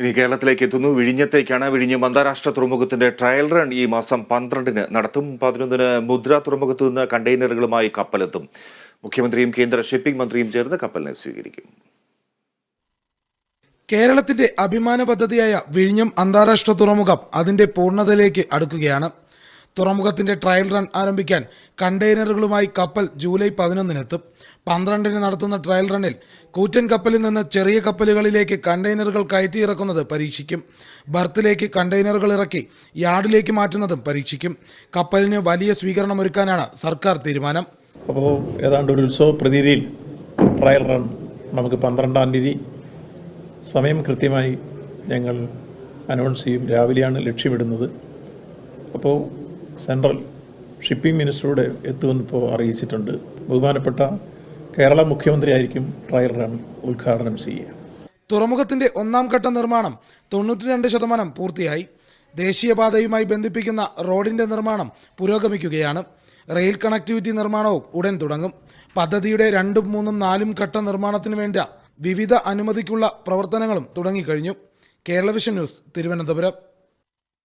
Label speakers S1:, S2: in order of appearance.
S1: ഇനി കേരളത്തിലേക്ക് എത്തുന്നു. വിഴിഞ്ഞത്തേക്കാണ് വിഴിഞ്ഞം അന്താരാഷ്ട്ര തുറമുഖത്തിന്റെ ട്രയൽ റൺ ഈ മാസം പന്ത്രണ്ടിന് നടത്തും. പതിനൊന്നിന് മുദ്ര തുറമുഖത്തു നിന്ന് കണ്ടെയ്നറുകളുമായി കപ്പലെത്തും. മുഖ്യമന്ത്രിയും കേന്ദ്ര ഷിപ്പിംഗ് മന്ത്രിയും ചേർന്ന് കപ്പലിനെ സ്വീകരിക്കും.
S2: കേരളത്തിന്റെ അഭിമാന പദ്ധതിയായ വിഴിഞ്ഞം അന്താരാഷ്ട്ര തുറമുഖം അതിന്റെ പൂർണതയിലേക്ക് അടുക്കുകയാണ്. തുറമുഖത്തിന്റെ ട്രയൽ റൺ ആരംഭിക്കാൻ കണ്ടെയ്നറുകളുമായി കപ്പൽ ജൂലൈ പതിനൊന്നിനെത്തും. പന്ത്രണ്ടിന് നടത്തുന്ന ട്രയൽ റണ്ണിൽ കൂറ്റൻ കപ്പലിൽ നിന്ന് ചെറിയ കപ്പലുകളിലേക്ക് കണ്ടെയ്നറുകൾ കയറ്റിയിറക്കുന്നത് പരീക്ഷിക്കും. ബർത്തിലേക്ക് കണ്ടെയ്നറുകൾ ഇറക്കി യാർഡിലേക്ക് മാറ്റുന്നതും പരീക്ഷിക്കും. കപ്പലിന് വലിയ സ്വീകരണം ഒരുക്കാനാണ് സർക്കാർ തീരുമാനം.
S3: അപ്പോൾ ഏതാണ്ട് ഒരു ഉത്സവ പ്രതീതിയിൽ ട്രയൽ റൺ നമുക്ക് പന്ത്രണ്ടാം തീയതി സമയം കൃത്യമായി ഞങ്ങൾ അനൗൺസ് ചെയ്യും. രാവിലെയാണ് ലക്ഷ്യമിടുന്നത്. അപ്പോൾ സെൻട്രൽ ഷിപ്പിംഗ് മിനിസ്റ്ററുടെ എത്തുമെന്ന് ഇപ്പോൾ അറിയിച്ചിട്ടുണ്ട്. ബഹുമാനപ്പെട്ട കേരള മുഖ്യമന്ത്രി ആയിരിക്കും ട്രയൽ റൺ ഉദ്ഘാടനം ചെയ്യുക.
S2: തുറമുഖത്തിന്റെ ഒന്നാം ഘട്ട നിർമ്മാണം തൊണ്ണൂറ്റി രണ്ട് ശതമാനം പൂർത്തിയായി. ദേശീയപാതയുമായി ബന്ധിപ്പിക്കുന്ന റോഡിന്റെ നിർമ്മാണം പുരോഗമിക്കുകയാണ്. റെയിൽ കണക്ടിവിറ്റി നിർമ്മാണവും ഉടൻ തുടങ്ങും. പദ്ധതിയുടെ രണ്ടും മൂന്നും നാലും ഘട്ട നിർമ്മാണത്തിന് വേണ്ട വിവിധ അനുമതിക്കുള്ള പ്രവർത്തനങ്ങളും തുടങ്ങിക്കഴിഞ്ഞു. Kerala vision news Thiruvananthapuram.